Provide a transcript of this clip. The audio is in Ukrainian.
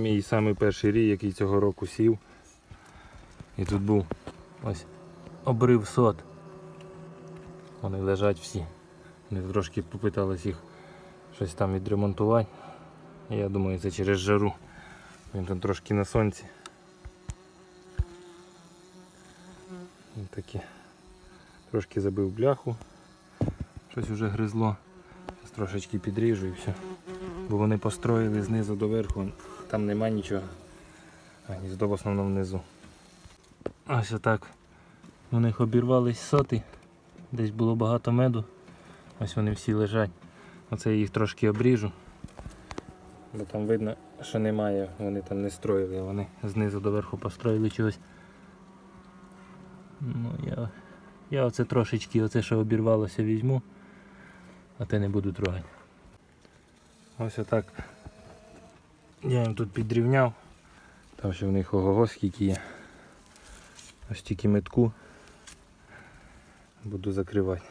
мій самий перший рій, який цього року сів. І тут був ось обрив сот. Вони лежать всі. Вони трошки попитались їх щось там відремонтувати. Я думаю, це через жару. Він там трошки на сонці. Таке. Трошки забив бляху. Щось вже гризло. Трошечки підріжу і все. Бо вони построїли знизу до верху, там нема нічого. А гніздо в основному внизу. Ось отак. У них обірвались соти. Десь було багато меду. Ось вони всі лежать. Оце я їх трошки обріжу. Бо там видно, що немає, вони там не строїли, вони знизу до верху построїли чогось. Ну, я, я оце трошечки, оце що обірвалося, візьму, а те не буду трогати. Ось отак. Я їм тут підрівняв. Там ще в них ого скільки є. Ось тільки метку. Буду закривати.